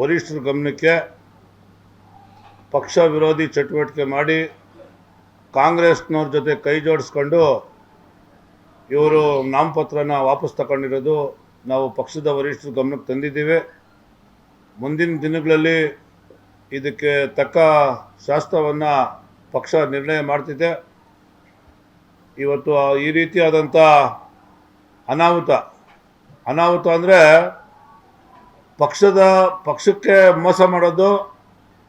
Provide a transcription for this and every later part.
ವರಿಷ್ಠರ ಗಮನಕ್ಕೆ ಪಕ್ಷ ವಿರೋಧಿ ಚಟುವಟಿಕೆ ಮಾಡಿ ಕಾಂಗ್ರೆಸ್ನವ್ರ ಜೊತೆ ಕೈ ಜೋಡಿಸ್ಕೊಂಡು ಇವರು ನಾಮಪತ್ರನ ವಾಪಸ್ ತಗೊಂಡಿರೋದು ನಾವು ಪಕ್ಷದ ವರಿಷ್ಠರ ಗಮನಕ್ಕೆ ತಂದಿದ್ದೀವಿ. ಮುಂದಿನ ದಿನಗಳಲ್ಲಿ ಇದಕ್ಕೆ ತಕ್ಕ ಶಾಸ್ತ್ರವನ್ನು ಪಕ್ಷ ನಿರ್ಣಯ ಮಾಡ್ತಿದೆ. ಇವತ್ತು ಈ ರೀತಿಯಾದಂಥ ಅನಾಹುತ ಅನಾಹುತ ಅಂದರೆ ಪಕ್ಷದ, ಪಕ್ಷಕ್ಕೆ ಮೋಸ ಮಾಡೋದು,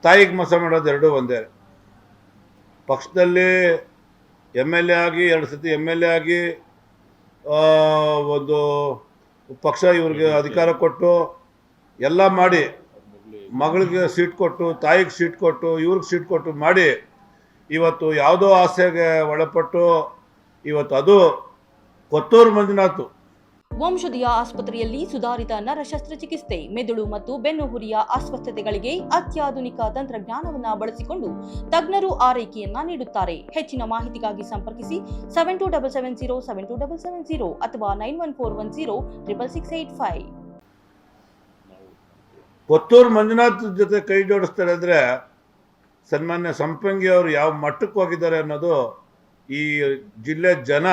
ತಾಯಿಗೆ ಮೋಸ ಮಾಡೋದು ಎರಡೂ ಒಂದೇ. ಪಕ್ಷದಲ್ಲಿ ಎಂ ಎಲ್ ಎ ಆಗಿ, ಎರಡು ಸತಿ ಎಂ ಎಲ್ ಎ ಆಗಿ ಒಂದು ಪಕ್ಷ ಇವ್ರಿಗೆ ಅಧಿಕಾರ ಕೊಟ್ಟು, ಎಲ್ಲ ಮಾಡಿ, ಮಗಳಿಗೆ ಸೀಟ್ ಕೊಟ್ಟು, ತಾಯಿಗೆ ಸೀಟ್ ಕೊಟ್ಟು, ಇವ್ರಿಗೆ ಸೀಟ್ ಕೊಟ್ಟು ಮಾಡಿ, ಇವತ್ತು ಯಾವುದೋ ಆಸೆಗೆ ಒಳಪಟ್ಟು, ಇವತ್ತು ಅದು ಕೊತ್ತೂರು ಮಂಜುನಾಥ್ ವಂಶದಿಯ ಆಸ್ಪತ್ರೆಯಲ್ಲಿ ಸುಧಾರಿತ ನರ ಶಸ್ತ್ರಚಿಕಿತ್ಸೆ ಮೆದುಳು ಮತ್ತು ಬೆನ್ನುಹುರಿಯ ಅಸ್ವಸ್ಥತೆಗಳಿಗೆ ಅತ್ಯಾಧುನಿಕ ತಂತ್ರಜ್ಞಾನವನ್ನು ಬಳಸಿಕೊಂಡು ತಜ್ಞರು ಆರೈಕೆಯನ್ನ ನೀಡುತ್ತಾರೆ. ಹೆಚ್ಚಿನ ಮಾಹಿತಿಗಾಗಿ ಸಂಪರ್ಕಿಸಿ seven two double seven zero seven two double seven zero ಅಥವಾ nine one four one zero triple six eight five Kothuru Manjunath ಜೊತೆ ಕೈ ಜೋಡಿಸ್ತಾರೆ ಅಂದರೆ ಸನ್ಮಾನ್ಯ ಸಂಪಂಗಿ ಅವರು ಯಾವ ಮಟ್ಟಕ್ಕೆ ಹೋಗಿದ್ದಾರೆ ಅನ್ನೋದು ಈ ಜಿಲ್ಲೆ ಜನ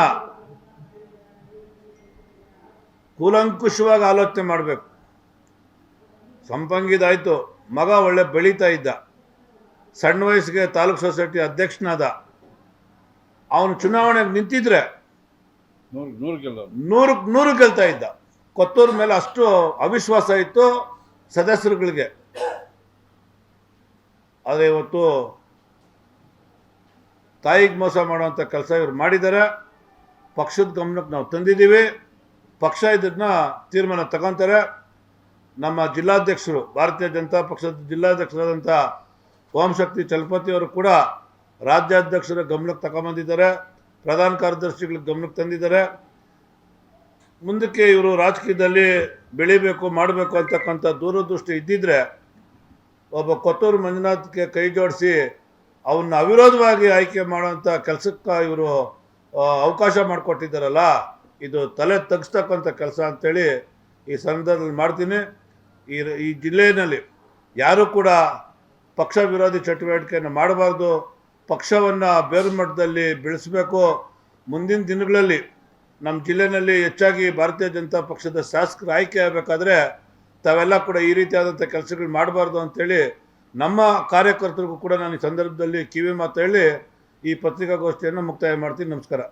ಕೂಲಂಕುಷವಾಗಿ ಆಲೋಚನೆ ಮಾಡಬೇಕು. ಸಂಪಂಗಿದಾಯಿತು. ಮಗ ಒಳ್ಳೆ ಬೆಳೀತಾ ಇದ್ದ. ಸಣ್ಣ ವಯಸ್ಸಿಗೆ ತಾಲೂಕ್ ಸೊಸೈಟಿ ಅಧ್ಯಕ್ಷನಾದ. ಅವನು ಚುನಾವಣೆಗೆ ನಿಂತಿದ್ರೆ ನೂರಕ್ಕೆ ನೂರು ಗೆಲ್ತಾ ಇದ್ದ. ಕೊತ್ತೂರು ಮೇಲೆ ಅಷ್ಟು ಅವಿಶ್ವಾಸ ಇತ್ತು ಸದಸ್ಯರುಗಳಿಗೆ. ಆದರೆ ಇವತ್ತು ತಾಯಿಗೆ ಮೋಸ ಮಾಡುವಂಥ ಕೆಲಸ ಇವ್ರು ಮಾಡಿದ್ದಾರೆ. ಪಕ್ಷದ ಗಮನಕ್ಕೆ ನಾವು ತಂದಿದ್ದೀವಿ. ಪಕ್ಷ ಇದನ್ನ ತೀರ್ಮಾನ ತಗೊಂತಾರೆ. ನಮ್ಮ ಜಿಲ್ಲಾಧ್ಯಕ್ಷರು, ಭಾರತೀಯ ಜನತಾ ಪಕ್ಷದ ಜಿಲ್ಲಾಧ್ಯಕ್ಷರಾದಂಥ ಓಂಶಕ್ತಿ ಚಲಪತಿ ಅವರು ಕೂಡ ರಾಜ್ಯಾಧ್ಯಕ್ಷರ ಗಮನಕ್ಕೆ ತಗೊಂಬಂದಿದ್ದಾರೆ ಪ್ರಧಾನ ಕಾರ್ಯದರ್ಶಿಗಳ ಗಮನಕ್ಕೆ ತಂದಿದ್ದಾರೆ. ಮುಂದಕ್ಕೆ ಇವರು ರಾಜಕೀಯದಲ್ಲಿ ಬೆಳಿಬೇಕು, ಮಾಡಬೇಕು ಅಂತಕ್ಕಂಥ ದೂರದೃಷ್ಟಿ ಇದ್ದಿದ್ರೆ ಒಬ್ಬ ಕೊತ್ತೂರು ಮಂಜುನಾಥ್ಗೆ ಕೈ ಜೋಡಿಸಿ ಅವನ್ನ ಅವಿರೋಧವಾಗಿ ಆಯ್ಕೆ ಮಾಡುವಂಥ ಕೆಲಸಕ್ಕೆ ಇವರು ಅವಕಾಶ ಮಾಡಿಕೊಟ್ಟಿದ್ದಾರಲ್ಲ ಇದು ತಲೆ ತಗ್ಸ್ತಕ್ಕಂಥ ಕೆಲಸ ಅಂತೇಳಿ ಈ ಸಂದರ್ಭದಲ್ಲಿ ಮಾಡ್ತೀನಿ. ಈ ಈ ಜಿಲ್ಲೆಯಲ್ಲಿ ಯಾರೂ ಕೂಡ ಪಕ್ಷ ವಿರೋಧಿ ಚಟುವಟಿಕೆಯನ್ನು ಮಾಡಬಾರ್ದು, ಪಕ್ಷವನ್ನು ಬೇರು ಮಟ್ಟದಲ್ಲಿ ಬೆಳೆಸಬೇಕು. ಮುಂದಿನ ದಿನಗಳಲ್ಲಿ ನಮ್ಮ ಜಿಲ್ಲೆಯಲ್ಲಿ ಹೆಚ್ಚಾಗಿ ಭಾರತೀಯ ಜನತಾ ಪಕ್ಷದ ಶಾಸಕರ ಆಯ್ಕೆ ಆಗಬೇಕಾದ್ರೆ ತಾವೆಲ್ಲ ಕೂಡ ಈ ರೀತಿಯಾದಂಥ ಕೆಲಸಗಳು ಮಾಡಬಾರ್ದು ಅಂತೇಳಿ ನಮ್ಮ ಕಾರ್ಯಕರ್ತರಿಗೂ ಕೂಡ ನಾನು ಈ ಸಂದರ್ಭದಲ್ಲಿ ಕಿವಿ ಮಾತು ಹೇಳಿ ಈ ಪತ್ರಿಕಾಗೋಷ್ಠಿಯನ್ನು ಮುಕ್ತಾಯ ಮಾಡ್ತೀನಿ. ನಮಸ್ಕಾರ.